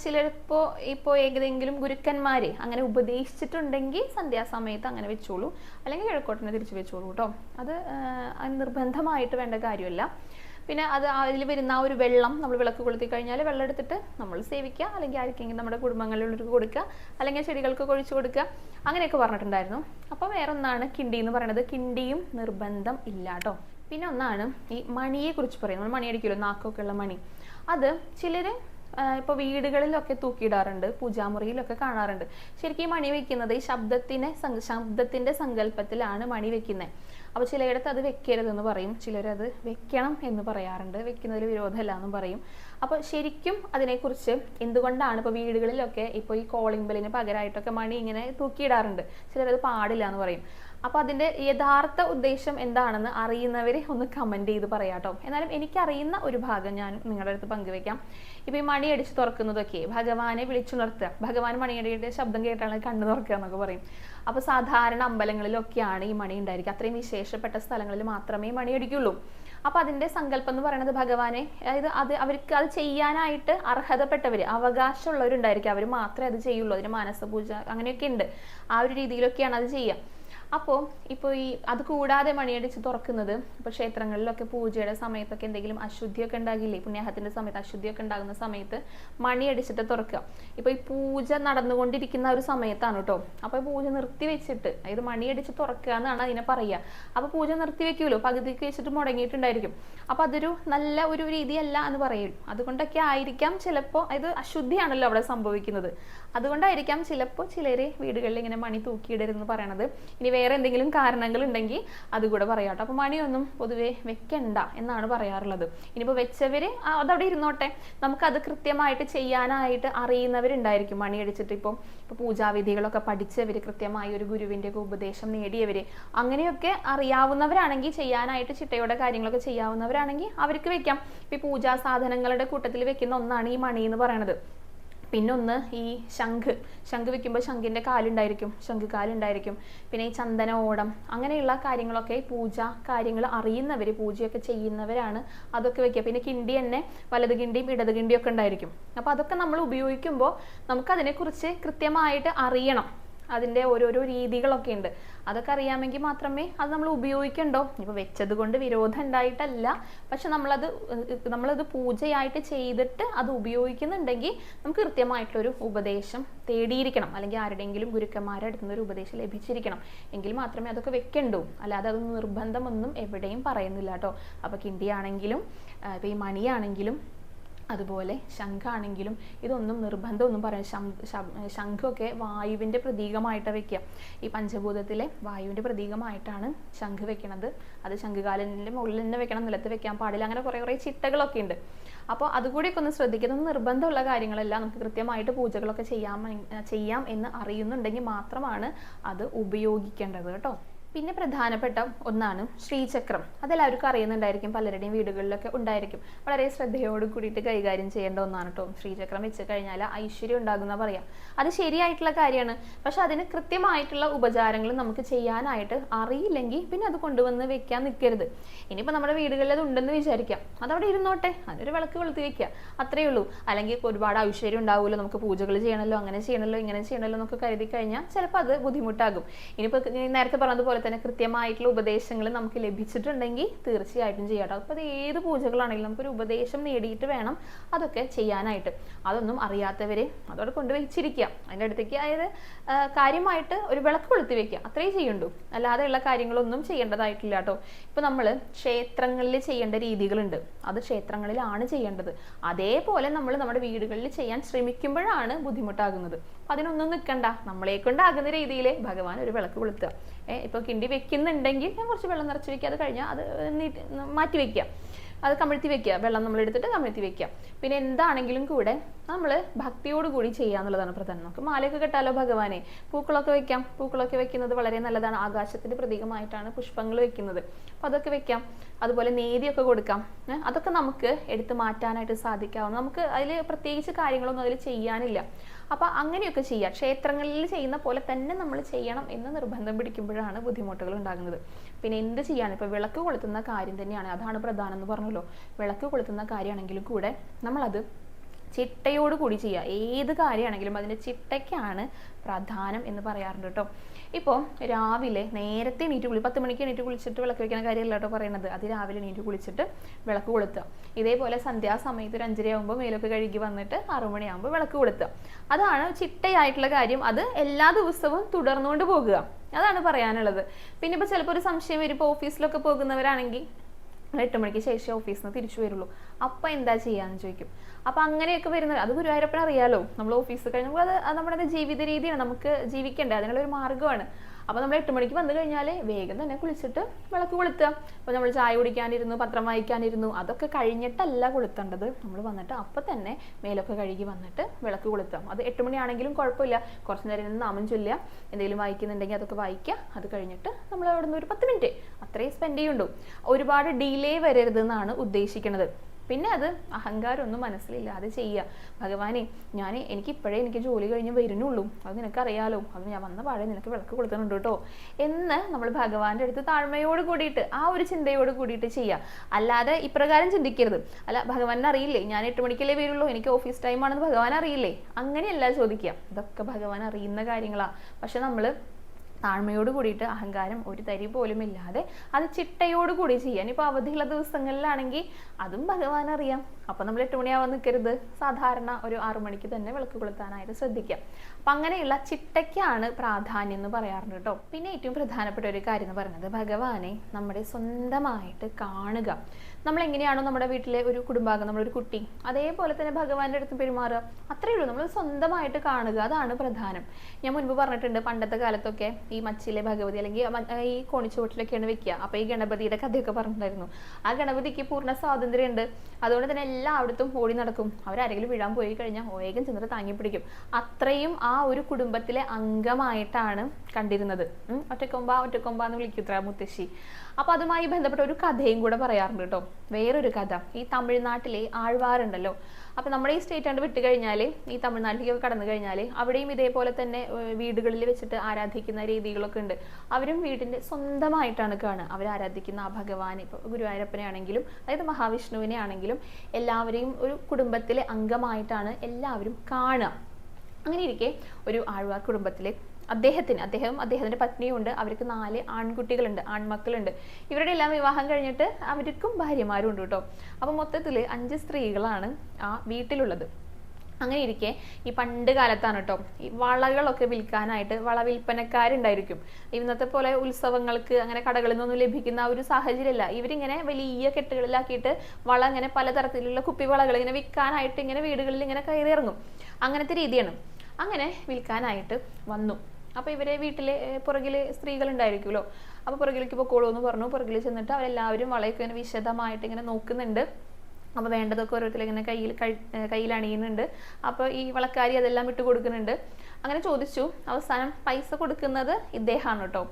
ചിലപ്പോൾ ഇപ്പോൾ ഏതെങ്കിലും ഗുരുക്കന്മാർ അങ്ങനെ ഉപദേശിച്ചിട്ടുണ്ടെങ്കിൽ സന്ധ്യാസമയത്ത് അങ്ങനെ വെച്ചോളൂ. അല്ലെങ്കിൽ കിഴക്കോട്ടിനെ തിരിച്ച് വെച്ചോളൂ കേട്ടോ. അത് നിർബന്ധമായിട്ട് വേണ്ട കാര്യമല്ല. പിന്നെ അത് അതിൽ വരുന്ന ആ ഒരു വെള്ളം നമ്മൾ വിളക്ക് കൊളുത്തി കഴിഞ്ഞാൽ വെള്ളം എടുത്തിട്ട് നമ്മൾ സേവിക്കുക. അല്ലെങ്കിൽ ആർക്കെങ്കിലും നമ്മുടെ കുടുംബങ്ങളിലുള്ളവർക്ക് കൊടുക്കുക. അല്ലെങ്കിൽ ചെടികൾക്ക് കൊഴിച്ചു കൊടുക്കുക. അങ്ങനെയൊക്കെ പറഞ്ഞിട്ടുണ്ടായിരുന്നു. അപ്പോൾ വേറെ ഒന്നാണ് കിണ്ടി എന്ന് പറയുന്നത്. കിണ്ടിയും നിർബന്ധം ഇല്ല കേട്ടോ. പിന്നെ ഒന്നാണ് ഈ മണിയെ കുറിച്ച് പറയുന്നത്. നമ്മൾ മണി അടിക്കുമല്ലോ നാക്കൊക്കെ ഉള്ള മണി. അത് ചിലർ ഇപ്പോൾ വീടുകളിലൊക്കെ തൂക്കിയിടാറുണ്ട്. പൂജാമുറിയിലൊക്കെ കാണാറുണ്ട്. ശരിക്കും ഈ മണി വെക്കുന്നത് ഈ ശബ്ദത്തിനെ ശബ്ദത്തിന്റെ സങ്കല്പത്തിലാണ് മണി വെക്കുന്നത് അപ്പോൾ ചിലയിടത്ത് അത് വെക്കരുതെന്ന് പറയും ചിലരത് വെക്കണം എന്ന് പറയാറുണ്ട്. വെക്കുന്നതിൽ വിരോധമല്ല എന്നും പറയും. അപ്പോൾ ശരിക്കും അതിനെക്കുറിച്ച് എന്തുകൊണ്ടാണ് ഇപ്പോൾ വീടുകളിലൊക്കെ ഇപ്പോൾ ഈ കോളിംഗ് ബെല്ലിന് പകരമായിട്ടൊക്കെ മണി ഇങ്ങനെ തൂക്കിയിടാറുണ്ട്? ചിലരത് പാടില്ല എന്ന് പറയും. അപ്പോൾ അതിന്റെ യഥാർത്ഥ ഉദ്ദേശം എന്താണെന്ന് അറിയുന്നവരെ ഒന്ന് കമന്റ് ചെയ്ത് പറയാട്ടോ. എന്നാലും എനിക്കറിയുന്ന ഒരു ഭാഗം ഞാൻ നിങ്ങളുടെ അടുത്ത് പങ്കുവെക്കാം ഇപ്പോൾ ഈ മണി അടിച്ച് തുറക്കുന്നതൊക്കെ ഭഗവാനെ വിളിച്ചുണർത്തുക. ഭഗവാൻ മണിയടിയുടെ ശബ്ദം കേട്ടാണ് കണ്ണു തുറക്കുക എന്നൊക്കെ പറയും. അപ്പോൾ സാധാരണ അമ്പലങ്ങളിലൊക്കെയാണ് ഈ മണി ഉണ്ടായിരിക്കുക. അത്രയും വിശേഷപ്പെട്ട സ്ഥലങ്ങളിൽ മാത്രമേ മണി അടിക്കുള്ളൂ. അപ്പോൾ അതിന്റെ സങ്കല്പം എന്ന് പറയുന്നത് ഭഗവാനെ അതായത് അത് അവർക്ക് അത് ചെയ്യാനായിട്ട് അർഹതപ്പെട്ടവർ അവകാശമുള്ളവരുണ്ടായിരിക്കും. അവർ മാത്രമേ അത് ചെയ്യുള്ളൂ. അതിന് മാനസപൂജ അങ്ങനെയൊക്കെ ഉണ്ട്. ആ ഒരു രീതിയിലൊക്കെയാണ് അത് ചെയ്യുക. അപ്പോൾ ഇപ്പോൾ ഈ അത് കൂടാതെ മണിയടിച്ച് തുറക്കുന്നത് ഇപ്പോൾ ക്ഷേത്രങ്ങളിലൊക്കെ പൂജയുടെ സമയത്തൊക്കെ എന്തെങ്കിലും അശുദ്ധിയൊക്കെ ഉണ്ടാകില്ലേ? പുണ്യാഹത്തിന്റെ സമയത്ത് അശുദ്ധിയൊക്കെ ഉണ്ടാകുന്ന സമയത്ത് മണിയടിച്ചിട്ട് തുറക്കുക. ഇപ്പോൾ ഈ പൂജ നടന്നുകൊണ്ടിരിക്കുന്ന ഒരു സമയത്താണ് കേട്ടോ അപ്പോൾ പൂജ നിർത്തി വെച്ചിട്ട് അതായത് മണിയടിച്ച് തുറക്കുക എന്നാണ് അതിനെ പറയുക. അപ്പോൾ പൂജ നിർത്തി വെക്കുമല്ലോ പകുതിക്ക് വെച്ചിട്ട് മുടങ്ങിയിട്ടുണ്ടായിരിക്കും. അപ്പോൾ അതൊരു നല്ല ഒരു രീതിയല്ല എന്ന് പറയും. അതുകൊണ്ടൊക്കെ ആയിരിക്കാം ചിലപ്പോൾ അതായത് അശുദ്ധിയാണല്ലോ അവിടെ സംഭവിക്കുന്നത്. അതുകൊണ്ടായിരിക്കാം ചിലപ്പോൾ ചിലർ വീടുകളിൽ ഇങ്ങനെ മണി തൂക്കിയിടരുതെന്ന് പറയണത്. ഇനി വേറെ എന്തെങ്കിലും കാരണങ്ങൾ ഉണ്ടെങ്കിൽ അതുകൂടെ പറയാം കേട്ടോ. അപ്പോൾ മണിയൊന്നും പൊതുവെ വെക്കണ്ട എന്നാണ് പറയാറുള്ളത്. ഇനിയിപ്പോൾ വെച്ചവർ അതവിടെ ഇരുന്നോട്ടെ. നമുക്കത് കൃത്യമായിട്ട് ചെയ്യാനായിട്ട് അറിയുന്നവരുണ്ടായിരിക്കും മണി അടിച്ചിട്ട് ഇപ്പോൾ ഇപ്പോൾ പൂജാവിധികളൊക്കെ പഠിച്ചവർ കൃത്യമായി ഒരു ഗുരുവിന്റെ ഒക്കെ ഉപദേശം നേടിയവർ അങ്ങനെയൊക്കെ അറിയാവുന്നവരാണെങ്കിൽ ചെയ്യാനായിട്ട് ചിട്ടയുടെ കാര്യങ്ങളൊക്കെ ചെയ്യാവുന്നവരാണെങ്കിൽ അവർക്ക് വെക്കാം. ഇപ്പോൾ പൂജാ സാധനങ്ങളുടെ കൂട്ടത്തിൽ വെക്കുന്ന ഒന്നാണ് ഈ മണി എന്ന് പറയണത് പിന്നൊന്ന് ഈ ശംഖ്. ശംഖ് വെക്കുമ്പോൾ ശംഖിന്റെ കാലുണ്ടായിരിക്കും. ശംഖ് കാലുണ്ടായിരിക്കും പിന്നെ ഈ ചന്ദന ഓടം അങ്ങനെയുള്ള കാര്യങ്ങളൊക്കെ പൂജ കാര്യങ്ങൾ അറിയുന്നവർ പൂജയൊക്കെ ചെയ്യുന്നവരാണ് അതൊക്കെ വെക്കുക. പിന്നെ കിണ്ടി തന്നെ വലത് കിണ്ടിയും ഇടത് കിണ്ടിയും ഒക്കെ ഉണ്ടായിരിക്കും. അപ്പോൾ അതൊക്കെ നമ്മൾ ഉപയോഗിക്കുമ്പോൾ നമുക്കതിനെക്കുറിച്ച് കൃത്യമായിട്ട് അറിയണം. അതിന്റെ ഓരോരോ രീതികളൊക്കെ ഉണ്ട്. അതൊക്കെ അറിയാമെങ്കിൽ മാത്രമേ അത് നമ്മൾ ഉപയോഗിക്കണ്ടോ? ഇപ്പോൾ വെച്ചത് കൊണ്ട് വിരോധം ഉണ്ടായിട്ടല്ല. പക്ഷെ നമ്മളത് നമ്മളത് പൂജയായിട്ട് ചെയ്തിട്ട് അത് ഉപയോഗിക്കുന്നുണ്ടെങ്കിൽ നമുക്ക് കൃത്യമായിട്ടൊരു ഉപദേശം തേടിയിരിക്കണം. അല്ലെങ്കിൽ ആരുടെയെങ്കിലും ഗുരുക്കന്മാരുടെ അടുത്തുനിന്ന് ഒരു ഉപദേശം ലഭിച്ചിരിക്കണം. എങ്കിൽ മാത്രമേ അതൊക്കെ വെക്കണ്ടൂ. അല്ലാതെ അത് നിർബന്ധമൊന്നും എവിടെയും പറയുന്നില്ല കേട്ടോ. അപ്പോൾ കിണ്ടിയാണെങ്കിലും ഇപ്പോൾ ഈ മണിയാണെങ്കിലും അതുപോലെ ശംഖാണെങ്കിലും ഇതൊന്നും നിർബന്ധമൊന്നും പറയാം ശംഖൊക്കെ വായുവിന്റെ പ്രതീകമായിട്ട് വെക്കുക. ഈ പഞ്ചഭൂതത്തിലെ വായുവിന്റെ പ്രതീകമായിട്ടാണ് ശംഖ് വെക്കണത്. അത് ശംഖുകാലിന്റെ മുകളിൽ തന്നെ വെക്കണം നിലത്ത് വെക്കാൻ പാടില്ല അങ്ങനെ കുറേ കുറേ ചിട്ടകളൊക്കെ ഉണ്ട്. അപ്പോൾ അതുകൂടിയൊക്കെ ഒന്ന് ശ്രദ്ധിക്കുന്നത് നിർബന്ധമുള്ള കാര്യങ്ങളല്ല നമുക്ക് കൃത്യമായിട്ട് പൂജകളൊക്കെ ചെയ്യാം ചെയ്യാം എന്ന് അറിയുന്നുണ്ടെങ്കിൽ മാത്രമാണ് അത് ഉപയോഗിക്കേണ്ടത് കേട്ടോ. പിന്നെ പ്രധാനപ്പെട്ട ഒന്നാണ് ശ്രീചക്രം. അതെല്ലാവർക്കും അറിയുന്നുണ്ടായിരിക്കും പലരുടെയും വീടുകളിലൊക്കെ ഉണ്ടായിരിക്കും. വളരെ ശ്രദ്ധയോട് കൂടിയിട്ട് കൈകാര്യം ചെയ്യേണ്ട ഒന്നാണ് കേട്ടോ ശ്രീചക്രം. വെച്ച് കഴിഞ്ഞാൽ ഐശ്വര്യം ഉണ്ടാകുന്ന പറയാം. അത് ശരിയായിട്ടുള്ള കാര്യമാണ്. പക്ഷെ അതിന് കൃത്യമായിട്ടുള്ള ഉപചാരങ്ങൾ നമുക്ക് ചെയ്യാനായിട്ട് അറിയില്ലെങ്കിൽ പിന്നെ അത് കൊണ്ടുവന്ന് വെക്കാൻ നിൽക്കരുത്. ഇനിയിപ്പോൾ നമ്മുടെ വീടുകളിൽ അത് ഉണ്ടെന്ന് വിചാരിക്കാം. അതവിടെ ഇരുന്നോട്ടെ. അതിനൊരു വിളക്ക് വെളുത്തി വെക്കുക അത്രയേ ഉള്ളൂ. അല്ലെങ്കിൽ ഒരുപാട് ഐശ്വര്യം ഉണ്ടാവുമല്ലോ. നമുക്ക് പൂജകൾ ചെയ്യണമല്ലോ അങ്ങനെ ചെയ്യണമല്ലോ ഇങ്ങനെ ചെയ്യണമല്ലോ എന്നൊക്കെ കരുതി കഴിഞ്ഞാൽ ചിലപ്പോൾ അത് ബുദ്ധിമുട്ടാകും. ഇനിയിപ്പോൾ നേരത്തെ പറഞ്ഞതുപോലെ തന്നെ കൃത്യമായിട്ടുള്ള ഉപദേശങ്ങൾ നമുക്ക് ലഭിച്ചിട്ടുണ്ടെങ്കിൽ തീർച്ചയായിട്ടും ചെയ്യാട്ടോ അപ്പോൾ അത് ഏത് പൂജകളാണെങ്കിലും നമുക്കൊരു ഉപദേശം നേടിയിട്ട് വേണം അതൊക്കെ ചെയ്യാനായിട്ട്. അതൊന്നും അറിയാത്തവരെ അതോടെ കൊണ്ടുവച്ചിരിക്കുക അതിന്റെ അടുത്തേക്ക് അതായത് കാര്യമായിട്ട് ഒരു വിളക്ക് കൊളുത്തി വെക്കുക അത്രയും ചെയ്യണ്ടൂ അല്ലാതെയുള്ള കാര്യങ്ങളൊന്നും ചെയ്യേണ്ടതായിട്ടില്ല കേട്ടോ ഇപ്പോൾ നമ്മൾ ക്ഷേത്രങ്ങളിൽ ചെയ്യേണ്ട രീതികളുണ്ട്. അത് ക്ഷേത്രങ്ങളിലാണ് ചെയ്യേണ്ടത്. അതേപോലെ നമ്മൾ നമ്മുടെ വീടുകളിൽ ചെയ്യാൻ ശ്രമിക്കുമ്പോഴാണ് ബുദ്ധിമുട്ടാകുന്നത്. അതിനൊന്നും നിൽക്കണ്ട. നമ്മളെ കൊണ്ടാകുന്ന രീതിയിൽ ഭഗവാൻ ഒരു വിളക്ക് കൊളുത്തുക. ഏഹ് ഇപ്പോൾ കിണ്ടി വെക്കുന്നുണ്ടെങ്കിൽ ഞാൻ കുറച്ച് വെള്ളം നിറച്ച് വെക്കുക. അത് കഴിഞ്ഞാൽ അത് മാറ്റി വെക്കുക. അത് കമിഴ്ത്തി വെക്കുക. വെള്ളം നമ്മൾ എടുത്തിട്ട് കമിഴ്ത്തി വെക്കുക. പിന്നെ എന്താണെങ്കിലും കൂടെ നമ്മൾ ഭക്തിയോട് കൂടി ചെയ്യുക എന്നുള്ളതാണ് പ്രധാനം. നമുക്ക് മാലയൊക്കെ കെട്ടാലോ ഭഗവാനെ? പൂക്കളൊക്കെ വെക്കാം. പൂക്കളൊക്കെ വെക്കുന്നത് വളരെ നല്ലതാണ്. ആകാശത്തിന്റെ പ്രതീകമായിട്ടാണ് പുഷ്പങ്ങൾ വെക്കുന്നത്. അപ്പോൾ അതൊക്കെ വെക്കാം. അതുപോലെ നേതിയൊക്കെ കൊടുക്കാം. അതൊക്കെ നമുക്ക് എടുത്തു മാറ്റാനായിട്ട് സാധിക്കാവുന്ന. നമുക്ക് അതിൽ പ്രത്യേകിച്ച് കാര്യങ്ങളൊന്നും അതിൽ ചെയ്യാനില്ല. അപ്പോൾ അങ്ങനെയൊക്കെ ചെയ്യുക. ക്ഷേത്രങ്ങളിൽ ചെയ്യുന്ന പോലെ തന്നെ നമ്മൾ ചെയ്യണം എന്ന് നിർബന്ധം പിടിക്കുമ്പോഴാണ് ബുദ്ധിമുട്ടുകൾ ഉണ്ടാകുന്നത്. പിന്നെ എന്ത് ചെയ്യാൻ ഇപ്പോൾ വിളക്ക് കൊളുത്തുന്ന കാര്യം തന്നെയാണ്. അതാണ് പ്രധാനം എന്ന് പറഞ്ഞല്ലോ. വിളക്ക് കൊളുത്തുന്ന കാര്യമാണെങ്കിലും കൂടെ നമ്മളത് ചിട്ടയോട് കൂടി ചെയ്യുക ഏത് കാര്യമാണെങ്കിലും അതിന്റെ ചിട്ടയ്ക്കാണ് പ്രധാനം എന്ന് പറയാറുണ്ട് കേട്ടോ. ഇപ്പോൾ രാവിലെ നേരത്തെ എണീറ്റ് കുളി പത്ത് മണിക്ക് എണീറ്റ് കുളിച്ചിട്ട് വിളക്ക് വെക്കുന്ന കാര്യമല്ല കേട്ടോ പറയുന്നത് അത് രാവിലെ എണീറ്റ് കുളിച്ചിട്ട് വിളക്ക് കൊളുത്തുക. ഇതേപോലെ സന്ധ്യാസമയത്ത് ഒരു അഞ്ചരയാകുമ്പോൾ മേലൊക്കെ കഴുകി വന്നിട്ട് ആറുമണിയാകുമ്പോൾ വിളക്ക് കൊളുത്തുക. അതാണ് ചിട്ടയായിട്ടുള്ള കാര്യം. അത് എല്ലാ ദിവസവും തുടർന്നുകൊണ്ട് പോകുക. അതാണ് പറയാനുള്ളത്. പിന്നെ ഇപ്പോൾ ചിലപ്പോൾ ഒരു സംശയം വരും ഇപ്പോൾ ഓഫീസിലൊക്കെ പോകുന്നവരാണെങ്കിൽ എട്ട് മണിക്ക് ശേഷം ഓഫീസിൽ നിന്ന് തിരിച്ചു വരുള്ളൂ. അപ്പം എന്താ ചെയ്യാന്ന് ചോദിക്കും. അപ്പം അങ്ങനെയൊക്കെ വരുന്നത് അത് ഗുരുവായൂരപ്പനെ അറിയാലോ? നമ്മൾ ഓഫീസ് കഴിഞ്ഞാൽ അത് നമ്മുടെ ജീവിത രീതിയാണ് നമുക്ക് ജീവിക്കണ്ടേ? അതിനുള്ള ഒരു മാർഗമാണ്. അപ്പോൾ നമ്മൾ എട്ട് മണിക്ക് വന്നു കഴിഞ്ഞാൽ വേഗം തന്നെ കുളിച്ചിട്ട് വിളക്ക് കൊളുത്തുക. അപ്പോൾ നമ്മൾ ചായ കുടിക്കാനിരുന്നു പത്രം വായിക്കാനിരുന്നു അതൊക്കെ കഴിഞ്ഞിട്ടല്ല കൊളുത്തേണ്ടത്. നമ്മൾ വന്നിട്ട് അപ്പം തന്നെ മേലൊക്കെ കഴുകി വന്നിട്ട് വിളക്ക് കൊളുത്താം അത് എട്ട് മണിയാണെങ്കിലും കുഴപ്പമില്ല. കുറച്ച് നേരം ഇരുന്ന് നാമം ചൊല്ലുക എന്തെങ്കിലും വായിക്കുന്നുണ്ടെങ്കിൽ അതൊക്കെ വായിക്കുക. അത് കഴിഞ്ഞിട്ട് നമ്മൾ അവിടെ നിന്ന് ഒരു പത്ത് മിനിറ്റ് അത്രയും സ്പെൻഡ് ചെയ്യുള്ളൂ ഒരുപാട് ഡിലേ വരരുതെന്നാണ് ഉദ്ദേശിക്കുന്നത്. പിന്നെ അത് അഹങ്കാരം ഒന്നും മനസ്സിലില്ല. അത് ചെയ്യുക ഭഗവാനെ ഞാൻ എനിക്ക് ഇപ്പോഴേ എനിക്ക് ജോലി കഴിഞ്ഞ് വരുന്നുള്ളൂ. അത് നിനക്കറിയാലോ. അത് ഞാൻ വന്ന പാടെ നിനക്ക് വിളക്ക് കൊടുക്കുന്നുണ്ട് കേട്ടോ. എന്ന് നമ്മൾ ഭഗവാന്റെ അടുത്ത് താഴ്മയോട് കൂടിയിട്ട് ആ ഒരു ചിന്തയോട് കൂടിയിട്ട് ചെയ്യുക അല്ലാതെ ഇപ്രകാരം ചിന്തിക്കരുത്. അല്ല ഭഗവാനെ അറിയില്ലേ? ഞാൻ എട്ട് മണിക്കല്ലേ വരുള്ളൂ. എനിക്ക് ഓഫീസ് ടൈം ആണെന്ന് ഭഗവാൻ അറിയില്ലേ? അങ്ങനെയല്ല ചോദിക്കുക. ഇതൊക്കെ ഭഗവാൻ അറിയുന്ന കാര്യങ്ങളാണ് പക്ഷെ നമ്മൾ താഴ്മയോട് കൂടിയിട്ട് അഹങ്കാരം ഒരു തരി പോലും ഇല്ലാതെ അത് ചിട്ടയോട് കൂടി ചെയ്യാൻ. ഇപ്പോൾ അവധിയുള്ള ദിവസങ്ങളിലാണെങ്കിൽ അതും ഭഗവാൻ അറിയാം അപ്പം നമ്മൾ എട്ട് മണിയാവാൻ നിൽക്കരുത് സാധാരണ ഒരു ആറു മണിക്ക് തന്നെ വിളക്ക് കൊളുത്താനായിട്ട് ശ്രദ്ധിക്കാം അപ്പം അങ്ങനെയുള്ള ചിട്ടയ്ക്കാണ് പ്രാധാന്യം എന്ന് പറയാറുണ്ട് കേട്ടോ. പിന്നെ ഏറ്റവും പ്രധാനപ്പെട്ട ഒരു കാര്യം എന്ന് പറയുന്നത് ഭഗവാനെ നമ്മുടെ സ്വന്തമായിട്ട് കാണുക. നമ്മൾ എങ്ങനെയാണോ നമ്മുടെ വീട്ടിലെ ഒരു കുടുംബാംഗം നമ്മളൊരു കുട്ടി അതേപോലെ തന്നെ ഭഗവാന്റെ അടുത്ത് പെരുമാറുക. അത്രയേ ഉള്ളൂ. നമ്മൾ സ്വന്തമായിട്ട് കാണുക. അതാണ് പ്രധാനം. ഞാൻ മുൻപ് പറഞ്ഞിട്ടുണ്ട് പണ്ടത്തെ കാലത്തൊക്കെ ഈ മച്ചിലെ ഭഗവതി അല്ലെങ്കിൽ ഈ കോണിച്ചുവട്ടിലൊക്കെയാണ് വെക്കുക. അപ്പൊ ഈ ഗണപതിയുടെ കഥയൊക്കെ പറഞ്ഞിട്ടുണ്ടായിരുന്നു. ആ ഗണപതിക്ക് പൂർണ സ്വാതന്ത്ര്യം ഉണ്ട് അതുകൊണ്ട് തന്നെ എല്ലായിടത്തും ഓടി നടക്കും. അവരാരെങ്കിലും വീഴാൻ പോയി കഴിഞ്ഞാൽ വേഗം ചെന്നിട്ട് താങ്ങി പിടിക്കും. അത്രയും ആ ഒരു കുടുംബത്തിലെ അംഗമായിട്ടാണ് കണ്ടിരുന്നത്. ഒറ്റക്കൊമ്പ ഒറ്റക്കൊമ്പ എന്ന് വിളിക്കുത്ര മുത്തശ്ശി. അപ്പൊ അതുമായി ബന്ധപ്പെട്ട ഒരു കഥയും കൂടെ പറയാറുണ്ട് കേട്ടോ. വേറൊരു കഥ. ഈ തമിഴ്നാട്ടിലെ ആഴ്വാറുണ്ടല്ലോ. അപ്പൊ നമ്മുടെ ഈ സ്റ്റേറ്റ് ആണ് വിട്ട് കഴിഞ്ഞാൽ ഈ തമിഴ്നാട്ടിലേക്ക് കടന്നു കഴിഞ്ഞാൽ അവിടെയും ഇതേപോലെ തന്നെ വീടുകളിൽ വെച്ചിട്ട് ആരാധിക്കുന്ന രീതികളൊക്കെ ഉണ്ട്. അവരും വീടിന്റെ സ്വന്തമായിട്ടാണ് കാണുക. അവർ ആരാധിക്കുന്ന ആ ഭഗവാൻ ഇപ്പൊ ഗുരുവായൂരപ്പനെ ആണെങ്കിലും അതായത് മഹാവിഷ്ണുവിനെ ആണെങ്കിലും എല്ലാവരെയും ഒരു കുടുംബത്തിലെ അംഗമായിട്ടാണ് എല്ലാവരും കാണുക. അങ്ങനെ ഇരിക്കെ ഒരു ആഴ്വാർ കുടുംബത്തിലെ അദ്ദേഹത്തിന് അദ്ദേഹം അദ്ദേഹത്തിന്റെ പത്നിയും ഉണ്ട്. അവർക്ക് നാല് ആൺകുട്ടികളുണ്ട് ആൺമക്കളുണ്ട്. ഇവരുടെ എല്ലാം വിവാഹം കഴിഞ്ഞിട്ട് അവർക്കും ഭാര്യമാരും ഉണ്ട് കേട്ടോ. അപ്പൊ മൊത്തത്തിൽ അഞ്ച് സ്ത്രീകളാണ് ആ വീട്ടിലുള്ളത്. അങ്ങനെ ഇരിക്കെ ഈ പണ്ട് കാലത്താണ് കേട്ടോ. ഈ വളകളൊക്കെ വിൽക്കാനായിട്ട് വള വിൽപ്പനക്കാരുണ്ടായിരിക്കും. ഇന്നത്തെ പോലെ ഉത്സവങ്ങൾക്ക് അങ്ങനെ കടകളിൽ നിന്നൊന്നും ലഭിക്കുന്ന ഒരു സാഹചര്യമല്ല. ഇവരിങ്ങനെ വലിയ കെട്ടുകളിലാക്കിയിട്ട് വള ഇങ്ങനെ പലതരത്തിലുള്ള കുപ്പി വളകൾ ഇങ്ങനെ വിൽക്കാനായിട്ട് ഇങ്ങനെ വീടുകളിൽ ഇങ്ങനെ കയറി ഇറങ്ങും. അങ്ങനത്തെ രീതിയാണ്. അങ്ങനെ വിൽക്കാനായിട്ട് വന്നു. അപ്പൊ ഇവരെ വീട്ടിലെ സ്ത്രീകൾ ഉണ്ടായിരിക്കുമല്ലോ അപ്പൊ പുറകിലേക്ക് പൊക്കോളൂ എന്ന് പറഞ്ഞു പുറകിൽ ചെന്നിട്ട് അവരെല്ലാവരും വളയൊക്കെ ഇങ്ങനെ വിശദമായിട്ട് ഇങ്ങനെ നോക്കുന്നുണ്ട്. അപ്പോൾ വേണ്ടതൊക്കെ ഓരോരുത്തർ ഇങ്ങനെ കയ്യിൽ കയ്യിൽ അണിയുന്നുണ്ട്. അപ്പോൾ ഈ വളക്കാരി അതെല്ലാം വിട്ടു കൊടുക്കുന്നുണ്ട്. അങ്ങനെ ചോദിച്ചു അവസാനം പൈസ കൊടുക്കുന്നത് ഇദ്ദേഹമാണ് കേട്ടോ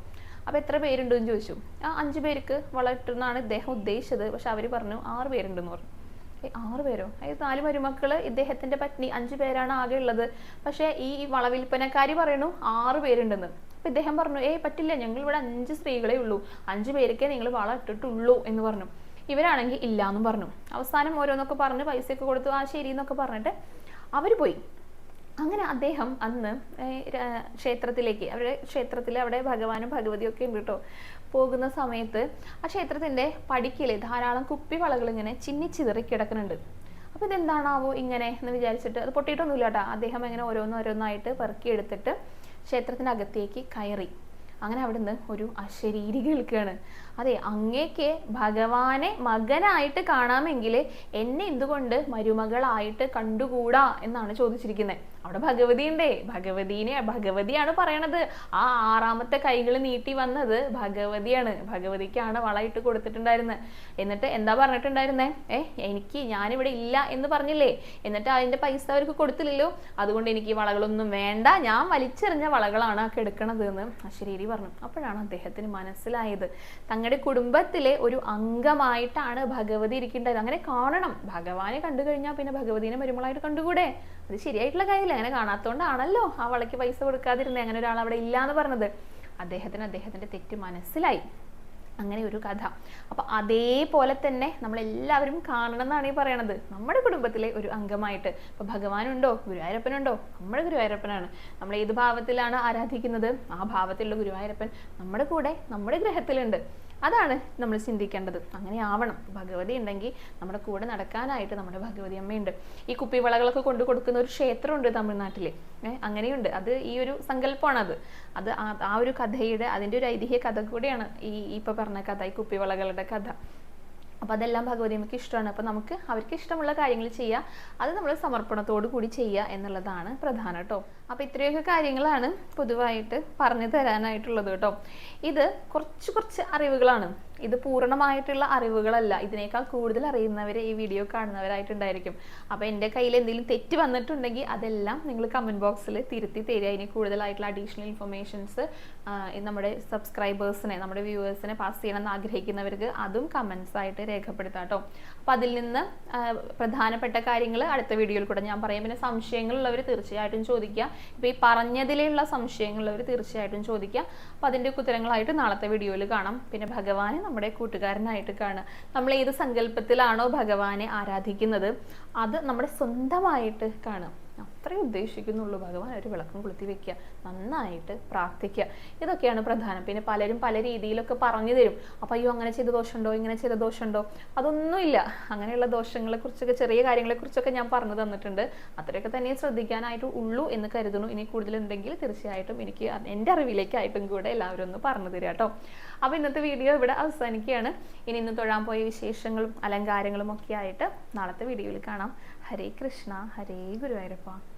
അപ്പോൾ എത്ര പേരുണ്ടെന്ന് ചോദിച്ചു. ആ അഞ്ച് പേർക്ക് വള ഇദ്ദേഹം ഉദ്ദേശിച്ചത്. പക്ഷെ അവർ പറഞ്ഞു ആറ് പേരുണ്ടെന്ന് പറഞ്ഞു. ആറ് പേരോ? അതായത് നാല് മരുമക്കൾ ഇദ്ദേഹത്തിന്റെ പത്നി അഞ്ചു പേരാണ് ആകെ ഉള്ളത്. പക്ഷെ ഈ വളവിൽപ്പനക്കാരി പറയണു ആറ് പേരുണ്ടെന്ന്. അപ്പൊ ഇദ്ദേഹം പറഞ്ഞു ഏയ് പറ്റില്ല ഞങ്ങൾ ഇവിടെ അഞ്ച് സ്ത്രീകളെ ഉള്ളൂ. അഞ്ചു പേരൊക്കെ നിങ്ങൾ വള ഇട്ടിട്ടുള്ളൂ എന്ന് പറഞ്ഞു. ഇവരാണെങ്കിൽ ഇല്ല എന്നും പറഞ്ഞു. അവസാനം ഓരോന്നൊക്കെ പറഞ്ഞ് പൈസയൊക്കെ കൊടുത്തു ആ ശരി എന്നൊക്കെ പറഞ്ഞിട്ട് അവർ പോയി. അങ്ങനെ അദ്ദേഹം അന്ന് ക്ഷേത്രത്തിലേക്ക് അവരുടെ ക്ഷേത്രത്തിൽ അവിടെ ഭഗവാനും ഭഗവതിയൊക്കെ ഉണ്ട് കേട്ടോ. പോകുന്ന സമയത്ത് ആ ക്ഷേത്രത്തിന്റെ പടിക്കൽ ധാരാളം കുപ്പി കുപ്പിവളകൾ ഇങ്ങനെ ചിന്നിച്ചിതറി കിടക്കുന്നുണ്ട്. അപ്പൊ ഇതെന്താണാവോ ഇങ്ങനെ എന്ന് വിചാരിച്ചിട്ട് അത് പൊട്ടിയിട്ടൊന്നുമില്ല കേട്ടോ. അദ്ദേഹം ഇങ്ങനെ ഓരോന്നോരോന്നായിട്ട് പെറുക്കി എടുത്തിട്ട് ക്ഷേത്രത്തിനകത്തേക്ക് കയറി. അങ്ങനെ അവിടുന്ന് ഒരു അശരീരി കേൾക്കുകയാണ് അതെ അങ്ങേക്ക് ഭഗവാനെ മകനായിട്ട് കാണാമെങ്കിൽ എന്നെ എന്തുകൊണ്ട് മരുമകളായിട്ട് കണ്ടുകൂടാ എന്നാണ് ചോദിച്ചിരിക്കുന്നത് അവിടെ ഭഗവതി ഉണ്ടേ ഭഗവതീനെ ഭഗവതിയാണ് പറയണത്. ആ ആറാമത്തെ കൈകൾ നീട്ടി വന്നത് ഭഗവതിയാണ്. ഭഗവതിക്കാണ് വളയിട്ട് കൊടുത്തിട്ടുണ്ടായിരുന്നത് എന്നിട്ട് എന്താ പറഞ്ഞിട്ടുണ്ടായിരുന്നേ? ഏ എനിക്ക് ഞാനിവിടെ ഇല്ല എന്ന് പറഞ്ഞില്ലേ? എന്നിട്ട് അതിന്റെ പൈസ അവർക്ക് കൊടുത്തില്ലല്ലോ? അതുകൊണ്ട് എനിക്ക് വളകളൊന്നും വേണ്ട. ഞാൻ വലിച്ചെറിഞ്ഞ വളകളാണ് ആ കെടുക്കണത് എന്ന് അശ്വരീരി പറഞ്ഞു. അപ്പോഴാണ് അദ്ദേഹത്തിന് മനസ്സിലായത്. തങ്ങളുടെ കുടുംബത്തിലെ ഒരു അംഗമായിട്ടാണ് ഭഗവതി ഇരിക്കേണ്ടത്. അങ്ങനെ കാണണം. ഭഗവാനെ കണ്ടു കഴിഞ്ഞാൽ പിന്നെ ഭഗവതിനെ മരുമളായിട്ട് കണ്ടുകൂടെ? അത് ശരിയായിട്ടുള്ള കാര്യമില്ല. അങ്ങനെ കാണാത്തോണ്ടാണല്ലോ ആ വളയ്ക്ക് പൈസ കൊടുക്കാതിരുന്നേ. അങ്ങനെ ഒരാൾ അവിടെ ഇല്ല എന്ന് പറഞ്ഞത്. അദ്ദേഹത്തിന് അദ്ദേഹത്തിന്റെ തെറ്റ് മനസ്സിലായി. അങ്ങനെ ഒരു കഥ. അപ്പൊ അതേപോലെ തന്നെ നമ്മൾ എല്ലാവരും കാണണം എന്നാണ് ഈ പറയണത്. നമ്മുടെ കുടുംബത്തിലെ ഒരു അംഗമായിട്ട്. ഇപ്പൊ ഭഗവാനുണ്ടോ? ഗുരുവായൂരപ്പനുണ്ടോ? നമ്മുടെ ഗുരുവായൂരപ്പനാണ്. നമ്മൾ ഏത് ഭാവത്തിലാണ് ആരാധിക്കുന്നത്? ആ ഭാവത്തിലുള്ള ഗുരുവായൂരപ്പൻ നമ്മുടെ കൂടെ നമ്മുടെ ഗ്രഹത്തിലുണ്ട്. അതാണ് നമ്മൾ ചിന്തിക്കേണ്ടത്. അങ്ങനെ ആവണം. ഭഗവതി ഉണ്ടെങ്കിൽ നമ്മുടെ കൂടെ നടക്കാനായിട്ട് നമ്മുടെ ഭഗവതി അമ്മയുണ്ട്. ഈ കുപ്പിവളകളൊക്കെ കൊണ്ടു കൊടുക്കുന്ന ഒരു ക്ഷേത്രമുണ്ട് തമിഴ്നാട്ടിൽ അങ്ങനെയുണ്ട്. അത് ഈ ഒരു സങ്കല്പമാണ് അത് അത് ആ- ഒരു കഥയുടെ അതിന്റെ ഒരു ഐതിഹ്യ കഥ കൂടിയാണ് ഈ ഇപ്പൊ പറഞ്ഞ കഥ ഈ കുപ്പിവളകളുടെ കഥ. അപ്പോൾ അതെല്ലാം ഭഗവതിയമ്മയ്ക്ക് ഇഷ്ടമാണ്. അപ്പോൾ നമുക്ക് അവർക്ക് ഇഷ്ടമുള്ള കാര്യങ്ങൾ ചെയ്യുക അത് നമ്മൾ സമർപ്പണത്തോടു കൂടി ചെയ്യുക എന്നുള്ളതാണ് പ്രധാന കേട്ടോ. അപ്പോൾ ഇത്രയൊക്കെ കാര്യങ്ങളാണ് പൊതുവായിട്ട് പറഞ്ഞു തരാനായിട്ടുള്ളത് കേട്ടോ. ഇത് കുറച്ച് കുറച്ച് അറിവുകളാണ്. ഇത് പൂർണമായിട്ടുള്ള അറിവുകളല്ല. ഇതിനേക്കാൾ കൂടുതൽ അറിയുന്നവർ ഈ വീഡിയോ കാണുന്നവരായിട്ടുണ്ടായിരിക്കും. അപ്പോൾ എന്റെ കയ്യിൽ എന്തെങ്കിലും തെറ്റ് വന്നിട്ടുണ്ടെങ്കിൽ അതെല്ലാം നിങ്ങൾ കമന്റ് ബോക്സിൽ തിരുത്തി തരിക. ഇനി കൂടുതലായിട്ടുള്ള അഡീഷണൽ ഇൻഫർമേഷൻസ് നമ്മുടെ സബ്സ്ക്രൈബേഴ്സിനെ നമ്മുടെ വ്യൂവേഴ്സിനെ പാസ് ചെയ്യണമെന്ന് ആഗ്രഹിക്കുന്നവർക്ക് അതും കമൻസ് ആയിട്ട് രേഖപ്പെടുത്താം കേട്ടോ. അപ്പോൾ അതിൽ നിന്ന് പ്രധാനപ്പെട്ട കാര്യങ്ങൾ അടുത്ത വീഡിയോയിൽ കൂടെ ഞാൻ പറയാം. പിന്നെ സംശയങ്ങളുള്ളവർ തീർച്ചയായിട്ടും ചോദിക്കുക. ഇപ്പോൾ ഈ പറഞ്ഞതിലുള്ള സംശയങ്ങളുള്ളവർ തീർച്ചയായിട്ടും ചോദിക്കുക അപ്പോൾ അതിന്റെ ഉത്തരങ്ങളായിട്ട് നാളത്തെ വീഡിയോയിൽ കാണാം. പിന്നെ ഭഗവാനെ നമ്മുടെ കൂട്ടുകാരനായിട്ട് കാണുക. നമ്മൾ ഏത് സങ്കല്പത്തിലാണോ ഭഗവാനെ ആരാധിക്കുന്നത് അത് നമ്മുടെ സ്വന്തമായിട്ട് കാണുക. അത്രേ ഉദ്ദേശിക്കുന്നുള്ളൂ. ഭഗവാൻ ഒരു വിളക്കം കൊളുത്തി വെക്കുക. നന്നായിട്ട് പ്രാർത്ഥിക്കുക. ഇതൊക്കെയാണ് പ്രധാനം. പിന്നെ പലരും പല രീതിയിലൊക്കെ പറഞ്ഞു തരും. അപ്പം അയ്യോ അങ്ങനെ ചെയ്ത ദോഷമുണ്ടോ? ഇങ്ങനെ ചെയ്ത ദോഷമുണ്ടോ? അതൊന്നുമില്ല അങ്ങനെയുള്ള ദോഷങ്ങളെ കുറിച്ചൊക്കെ ചെറിയ കാര്യങ്ങളെക്കുറിച്ചൊക്കെ ഞാൻ പറഞ്ഞു തന്നിട്ടുണ്ട്. അത്രയൊക്കെ തന്നെ ശ്രദ്ധിക്കാനായിട്ട് ഉള്ളൂ എന്ന് കരുതുന്നു. ഇനി കൂടുതലുണ്ടെങ്കിൽ തീർച്ചയായിട്ടും എനിക്ക് എന്റെ അറിവിലേക്കായിട്ടും കൂടെ എല്ലാവരും ഒന്ന് പറഞ്ഞു തരിക കേട്ടോ. അപ്പോൾ ഇന്നത്തെ വീഡിയോ ഇവിടെ അവസാനിക്കുകയാണ്. ഇനി ഇന്ന് തൊഴാൻ പോയ വിശേഷങ്ങളും അലങ്കാരങ്ങളും ഒക്കെ ആയിട്ട് നാളത്തെ വീഡിയോയിൽ കാണാം. ഹരേ കൃഷ്ണ. ഹരേ ഗുരുവായൂരപ്പ.